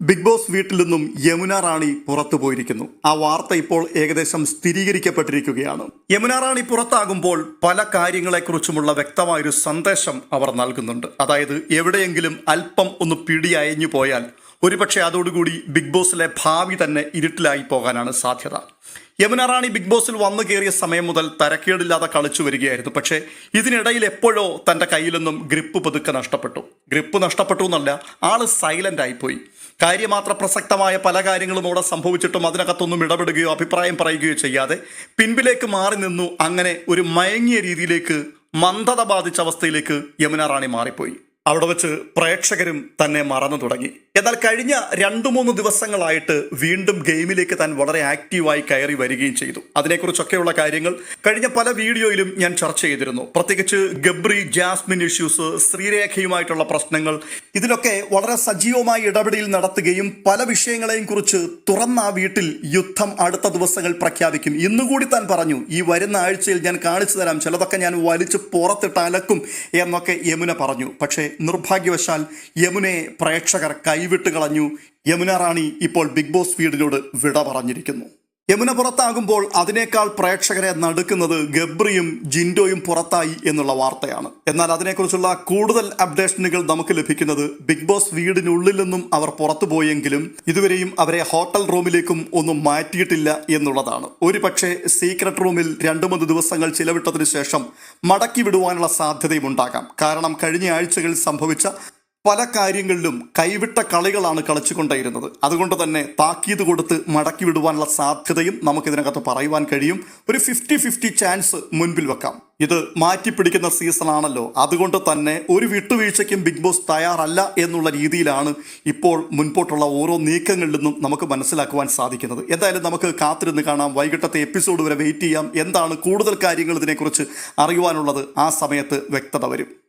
Big boss വീട്ടിൽ നിന്നും യമുന റാണി പുറത്തു പോയിരിക്കുന്നു. ആ വാർത്ത ഇപ്പോൾ ഏകദേശം സ്ഥിരീകരിക്കപ്പെട്ടിരിക്കുകയാണ്. യമുന റാണി പുറത്താകുമ്പോൾ പല കാര്യങ്ങളെക്കുറിച്ചുമുള്ള വ്യക്തമായൊരു സന്ദേശം അവർ നൽകുന്നുണ്ട്. അതായത് എവിടെയെങ്കിലും അല്പം ഒന്ന് പിടി അയഞ്ഞു പോയാൽ ഒരുപക്ഷെ അതോടുകൂടി ബിഗ് ബോസിലെ ഭാവി തന്നെ ഇരുട്ടിലായി പോകാനാണ് സാധ്യത. യമുന റാണി ബിഗ് ബോസിൽ വന്നു കയറിയ സമയം മുതൽ തരക്കേടില്ലാതെ കളിച്ചു വരികയായിരുന്നു. പക്ഷേ ഇതിനിടയിൽ എപ്പോഴോ തന്റെ കയ്യിൽ നിന്നും ഗ്രിപ്പ് പതുക്കെ നഷ്ടപ്പെട്ടു. ഗ്രിപ്പ് നഷ്ടപ്പെട്ടു എന്നല്ല ആൾ സൈലന്റ് ആയിപ്പോയി. കാര്യമാത്ര പ്രസക്തമായ പല കാര്യങ്ങളും അവിടെ സംഭവിച്ചിട്ടും അതിനകത്തൊന്നും ഇടപെടുകയോ അഭിപ്രായം പറയുകയോ ചെയ്യാതെ പിൻപിലേക്ക് മാറി നിന്നു. അങ്ങനെ ഒരു മയങ്ങിയ രീതിയിലേക്ക് മന്ദത ബാധിച്ച അവസ്ഥയിലേക്ക് യമുന റാണി മാറിപ്പോയി. അവിടെ വെച്ച് പ്രേക്ഷകരും തന്നെ മറന്നു തുടങ്ങി. എന്നാൽ കഴിഞ്ഞ രണ്ടു മൂന്ന് ദിവസങ്ങളായിട്ട് വീണ്ടും ഗെയിമിലേക്ക് താൻ വളരെ ആക്റ്റീവായി കയറി വരികയും ചെയ്തു. അതിനെക്കുറിച്ചൊക്കെയുള്ള കാര്യങ്ങൾ കഴിഞ്ഞ പല വീഡിയോയിലും ഞാൻ ചർച്ച ചെയ്തിരുന്നു. പ്രത്യേകിച്ച് ഗബ്രി ജാസ്മിൻ ഇഷ്യൂസ് ശ്രീരേഖയുമായിട്ടുള്ള പ്രശ്നങ്ങൾ ഇതിലൊക്കെ വളരെ സജീവമായി ഇടപെടൽ നടത്തുകയും പല വിഷയങ്ങളെയും കുറിച്ച് തുറന്ന ആ വീട്ടിൽ യുദ്ധം അടുത്ത ദിവസങ്ങൾ പ്രഖ്യാപിക്കും. ഇന്നുകൂടി താൻ പറഞ്ഞു ഈ വരുന്ന ആഴ്ചയിൽ ഞാൻ കാണിച്ചു തരാം ചിലതൊക്കെ ഞാൻ വലിച്ച് പുറത്തിട്ട് അലക്കും എന്നൊക്കെ യമുന പറഞ്ഞു. പക്ഷേ നിർഭാഗ്യവശാൽ യമുനെ പ്രേക്ഷകർ കൈവിട്ട് കളഞ്ഞു. യമുന റാണി ഇപ്പോൾ ബിഗ് ബോസ് വീടിനോട് വിട പറഞ്ഞിരിക്കുന്നു. യമുന പുറത്താകുമ്പോൾ അതിനേക്കാൾ പ്രേക്ഷകരെ നടുക്കുന്നത് ഗബ്രിയും ജിൻഡോയും പുറത്തായി എന്നുള്ള വാർത്തയാണ്. എന്നാൽ അതിനെക്കുറിച്ചുള്ള കൂടുതൽ അപ്ഡേഷനുകൾ നമുക്ക് ലഭിക്കുന്നത് ബിഗ് ബോസ് വീടിനുള്ളിൽ നിന്നും അവർ പുറത്തു പോയെങ്കിലും ഇതുവരെയും അവരെ ഹോട്ടൽ റൂമിലേക്കും ഒന്നും മാറ്റിയിട്ടില്ല എന്നുള്ളതാണ്. ഒരു സീക്രട്ട് റൂമിൽ രണ്ടു മൂന്ന് ദിവസങ്ങൾ ചിലവിട്ടതിനു ശേഷം മടക്കി വിടുവാനുള്ള സാധ്യതയും ഉണ്ടാകാം കാരണം കഴിഞ്ഞ ആഴ്ചകളിൽ സംഭവിച്ച പല കാര്യങ്ങളിലും കൈവിട്ട കളികളാണ് കളിച്ചുകൊണ്ടേയിരുന്നത്. അതുകൊണ്ട് തന്നെ താക്കീത് കൊടുത്ത് മടക്കി വിടുവാനുള്ള സാധ്യതയും നമുക്കിതിനകത്ത് പറയുവാൻ കഴിയും. ഒരു ഫിഫ്റ്റി ഫിഫ്റ്റി ചാൻസ് മുൻപിൽ വെക്കാം. ഇത് മാറ്റിപ്പിടിക്കുന്ന സീസൺ ആണല്ലോ അതുകൊണ്ട് തന്നെ ഒരു വിട്ടുവീഴ്ചയ്ക്കും ബിഗ് ബോസ് തയ്യാറല്ല എന്നുള്ള രീതിയിലാണ് ഇപ്പോൾ മുൻപോട്ടുള്ള ഓരോ നീക്കങ്ങളിൽ നിന്നും നമുക്ക് മനസ്സിലാക്കുവാൻ സാധിക്കുന്നത്. എന്തായാലും നമുക്ക് കാത്തിരുന്ന് കാണാം. വൈകിട്ടത്തെ എപ്പിസോഡ് വരെ വെയിറ്റ് ചെയ്യാം. എന്താണ് കൂടുതൽ കാര്യങ്ങൾ ഇതിനെക്കുറിച്ച് അറിയുവാനുള്ളത് ആ സമയത്ത് വ്യക്തത വരും.